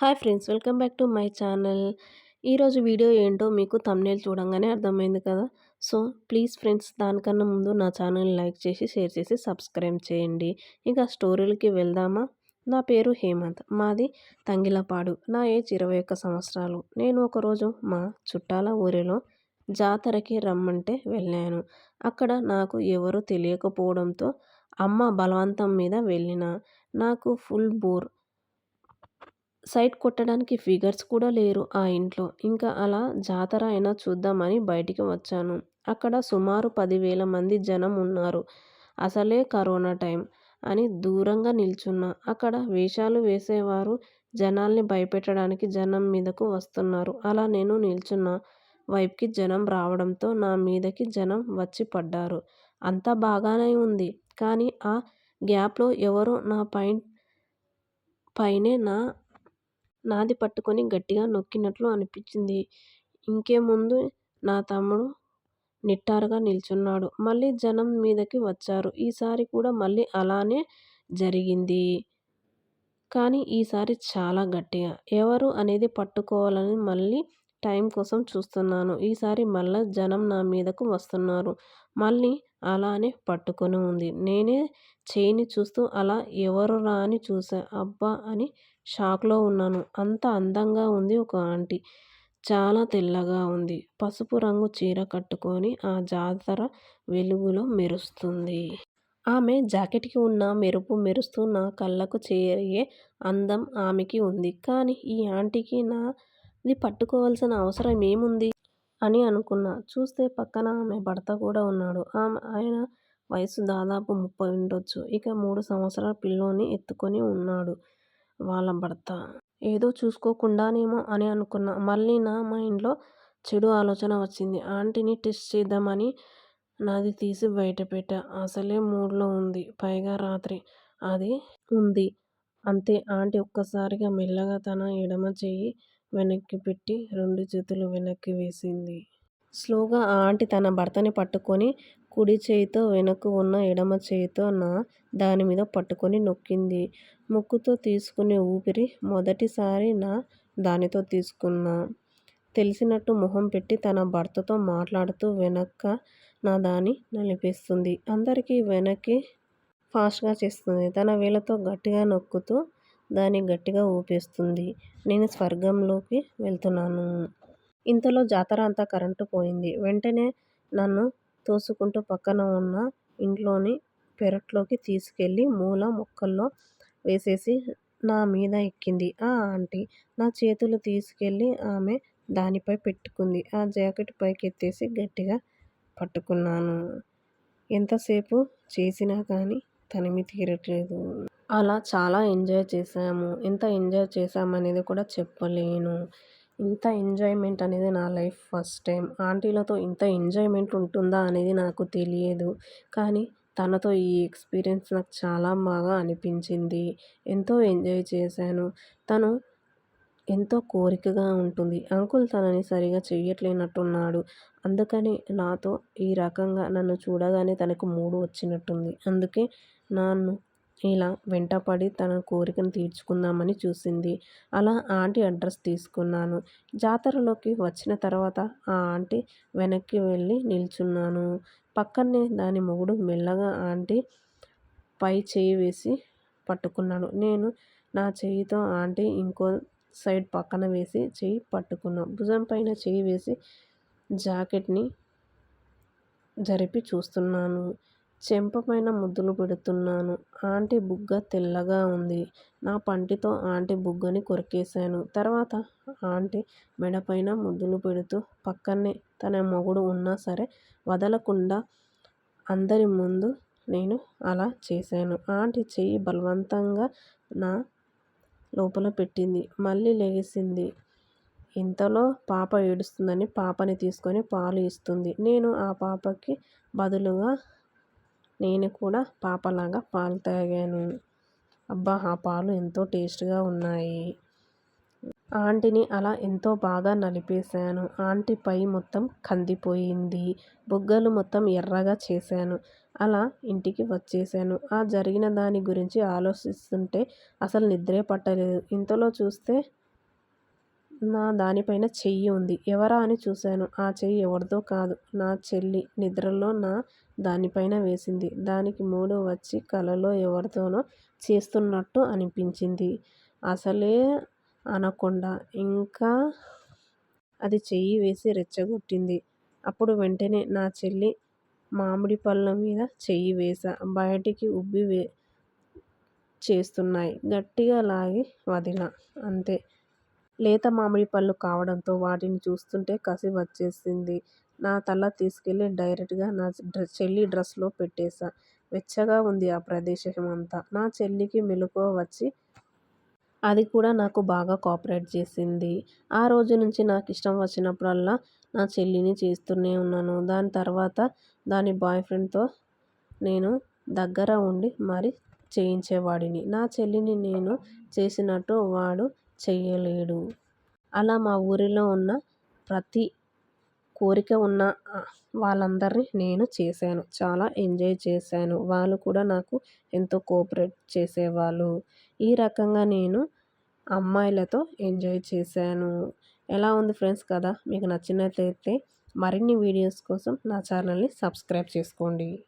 Hi friends welcome back to my channel. ఈరోజు video ఏంటో మీకు తమ్నేల్ చూడంగానే అర్థమైంది కదా. సో ప్లీజ్ ఫ్రెండ్స్ దానికన్నా ముందు నా ఛానల్ లైక్ చేసి షేర్ చేసి సబ్స్క్రైబ్ చేయండి. ఇక స్టోరీలకి వెళ్దామా? నా పేరు హేమంత్ మాది తంగిలపాడు. నా ఏజ్ ఇరవై ఒక్క సంవత్సరాలు. నేను ఒకరోజు మా చుట్టాల ఊరిలో జాతరకి రమ్మంటే వెళ్ళాను. అక్కడ నాకు ఎవరు తెలియకపోవడంతో అమ్మ బలవంతం మీద వెళ్ళిన. నాకు ఫుల్ బోర్ సైట్ కొట్టడానికి ఫిగర్స్ కూడా లేరు ఆ ఇంట్లో. ఇంకా అలా జాతర అయినా చూద్దామని బయటికి వచ్చాను. అక్కడ సుమారు పదివేల మంది జనం ఉన్నారు. అసలే కరోనా టైం అని దూరంగా నిల్చున్నా. అక్కడ వేషాలు వేసేవారు జనాల్ని భయపెట్టడానికి జనం మీదకు వస్తున్నారు. అలా నేను నిల్చున్న. వైపుకి జనం రావడంతో నా మీదకి జనం వచ్చి పడ్డారు. అంతా బాగానే ఉంది. కానీ ఆ గ్యాప్లో ఎవరో నా పై పైనే నా నాది పట్టుకొని గట్టిగా నొక్కినట్లు అనిపించింది. ఇంకేముందు నా తమ్ముడు నిట్టారుగా నిల్చున్నాడు. మళ్ళీ జనం మీదకి వచ్చారు. ఈసారి కూడా మళ్ళీ అలానే జరిగింది. కానీ ఈసారి చాలా గట్టిగా. ఎవరు అనేది పట్టుకోవాలని మళ్ళీ టైం కోసం చూస్తున్నాను. ఈసారి మళ్ళీ జనం నా మీదకు వస్తున్నారు. మళ్ళీ అలానే పట్టుకొని ఉంది. నేనే చేయిని చూస్తూ అలా ఎవరురా అని చూసా అబ్బా అని షాక్లో ఉన్నాను. అంత అందంగా ఉంది ఒక ఆంటీ. చాలా తెల్లగా ఉంది. పసుపు రంగు చీర కట్టుకొని ఆ జాతర వెలుగులో మెరుస్తుంది. ఆమె జాకెట్కి ఉన్న మెరుపు మెరుస్తూ నా కళ్ళకు చేరే అందం ఆమెకి ఉంది. కానీ ఈ ఆంటీకి నాది పట్టుకోవాల్సిన అవసరం ఏముంది? అని అనుకున్నా. చూస్తే పక్కన ఆమె భర్త కూడా ఉన్నాడు. ఆమె ఆయన వయసు దాదాపు ముప్పై ఉండొచ్చు. ఇక మూడు సంవత్సరాల పిల్లోని ఎత్తుకొని ఉన్నాడు. వాళ్ళ భర్త ఏదో చూసుకోకుండానేమో అని అనుకున్నా. మళ్ళీ నా మైండ్లో చెడు ఆలోచన వచ్చింది. ఆంటీని టెస్ట్ చేద్దామని నాది తీసి బయటపెట్టా అసలే మూడ్లో ఉంది. పైగా రాత్రి. అది ఉంది. అంతే. ఆంటీ ఒక్కసారిగా మెల్లగా తన ఎడమ చెయ్యి వెనక్కి పెట్టి రెండు చేతులు వెనక్కి వేసింది. స్లోగా ఆ ఆంటీ తన భర్తని పట్టుకొని కుడి చేయితో వెనక ఉన్న ఎడమ చేయితో నా దాని మీద పట్టుకొని నొక్కింది. ముక్కుతో తీసుకునే ఊపిరి మొదటిసారి నా దానితో తీసుకున్నా. తెలిసినట్టు మొహం పెట్టి తన భర్తతో మాట్లాడుతూ వెనక్క నా దాని నలిపేస్తుంది. అందరికీ వెనక్కి ఫాస్ట్గా చేస్తుంది. తన వేలతో గట్టిగా నొక్కుతూ దాన్ని గట్టిగా ఊపేస్తుంది. నేను స్వర్గంలోకి వెళ్తున్నాను. ఇంతలో జాతర అంతా కరెంటు పోయింది. వెంటనే నన్ను తోసుకుంటూ పక్కన ఉన్న ఇంట్లోని పెరట్లోకి తీసుకెళ్ళి మూల మొక్కల్లో వేసేసి నా మీద ఎక్కింది. ఆ ఆంటీ. నా చేతులు తీసుకెళ్ళి ఆమె దానిపై పెట్టుకుంది. ఆ జాకెట్ పైకెత్తేసి గట్టిగా పట్టుకున్నాను. ఎంతసేపు చేసినా కానీ తనిమి తీరట్లేదు. అలా చాలా ఎంజాయ్ చేసాము ఎంత ఎంజాయ్ చేసామనేది కూడా చెప్పలేను. ఇంత ఎంజాయ్మెంట్ అనేది నా లైఫ్ ఫస్ట్ టైం. ఆంటీలతో ఇంత ఎంజాయ్మెంట్ ఉంటుందా అనేది నాకు తెలియదు. కానీ తనతో ఈ ఎక్స్పీరియన్స్ నాకు చాలా బాగా అనిపించింది. ఎంతో ఎంజాయ్ చేశాను. తను ఎంతో కోరికగా ఉంటుంది. అంకుల్ తనని సరిగా చెయ్యట్లేనట్టున్నాడు. అందుకని నాతో ఈ రకంగా నన్ను చూడగానే తనకు మూడు వచ్చినట్టుంది. అందుకే నన్ను ఇలా వెంటపడి తన కోరికను తీర్చుకుందామని చూసింది. అలా ఆంటీ అడ్రస్ తీసుకున్నాను. జాతరలోకి వచ్చిన తర్వాత ఆ ఆంటీ వెనక్కి వెళ్ళి నిల్చున్నాను. పక్కనే దాని మొగుడు మెల్లగా ఆంటీ పై చేయి వేసి పట్టుకున్నాడు. నేను నా చేయితో ఆంటీ ఇంకో సైడ్ పక్కన వేసి చెయ్యి పట్టుకున్నా. భుజం పైన చెయ్యి వేసి జాకెట్ని జరిపి చూస్తున్నాను. చెంప పైన ముద్దులు పెడుతున్నాను. ఆంటీ బుగ్గ తెల్లగా ఉంది. నా పంటితో ఆంటీ బుగ్గని కొరికేశాను. తర్వాత ఆంటీ మెడపైన ముద్దులు పెడుతూ పక్కనే తన మొగుడు ఉన్నా సరే వదలకుండా అందరి ముందు నేను అలా చేశాను ఆంటీ చెయ్యి బలవంతంగా నా లోపల పెట్టింది. మళ్ళీ లెగిసింది ఇంతలో పాప ఏడుస్తుందని పాపని తీసుకొని పాలు ఇస్తుంది. నేను ఆ పాపకి బదులుగా నేను కూడా పాపలాగా పాలు తాగాను. అబ్బా ఆ పాలు ఎంతో టేస్ట్గా ఉన్నాయి. ఆంటీని అలా ఎంతో బాగా నలిపేశాను. ఆంటీ పై మొత్తం కందిపోయింది. బుగ్గలు మొత్తం ఎర్రగా చేశాను. అలా ఇంటికి వచ్చేసాను ఆ జరిగిన దాని గురించి ఆలోచిస్తుంటే అసలు నిద్రే పట్టలేదు. ఇంతలో చూస్తే నా దానిపైన చెయ్యి ఉంది. ఎవరా అని చూశాను. ఆ చెయ్యి ఎవరిదో కాదు. నా చెల్లి నిద్రలో నా దానిపైన వేసింది. దానికి మూడు వచ్చి కలలో ఎవరితోనో చేస్తున్నట్టు అనిపించింది. అసలే అనకుండా ఇంకా అది చెయ్యి వేసి రెచ్చగొట్టింది. అప్పుడు వెంటనే నా చెల్లి మామిడి పళ్ళ మీద చెయ్యి వేసా. బయటికి ఉబ్బి వే చేస్తున్నాయి. గట్టిగా లాగి వదిలా. అంతే. లేత మామిడి పళ్ళు కావడంతో వాటిని చూస్తుంటే కసి వచ్చేసింది. నా తల తీసుకెళ్ళి డైరెక్ట్గా నా చెల్లి డ్రెస్లో పెట్టేశా. వెచ్చగా ఉంది ఆ ప్రదేశం అంతా నా చెల్లికి మెలకువ వచ్చి అది కూడా నాకు బాగా కోఆపరేట్ చేసింది. ఆ రోజు నుంచి నాకు ఇష్టం వచ్చినప్పుడల్లా నా చెల్లిని చేస్తూనే ఉన్నాను. దాని తర్వాత దాని బాయ్ ఫ్రెండ్తో నేను దగ్గర ఉండి మరి చేయించేవాడిని. నా చెల్లిని నేను చేసినట్టు వాడు చేయలేడు. అలా మా ఊరిలో ఉన్న ప్రతి కోరిక ఉన్న వాళ్ళందరినీ నేను చేశాను. చాలా ఎంజాయ్ చేశాను. వాళ్ళు కూడా నాకు ఎంతో కోఆపరేట్ చేసేవాళ్ళు. ఈ రకంగా నేను అమ్మాయిలతో ఎంజాయ్ చేశాను. ఎలా ఉంది ఫ్రెండ్స్ కదా? మీకు నచ్చినట్లయితే మరిన్ని వీడియోస్ కోసం నా ఛానల్ని సబ్స్క్రైబ్ చేసుకోండి.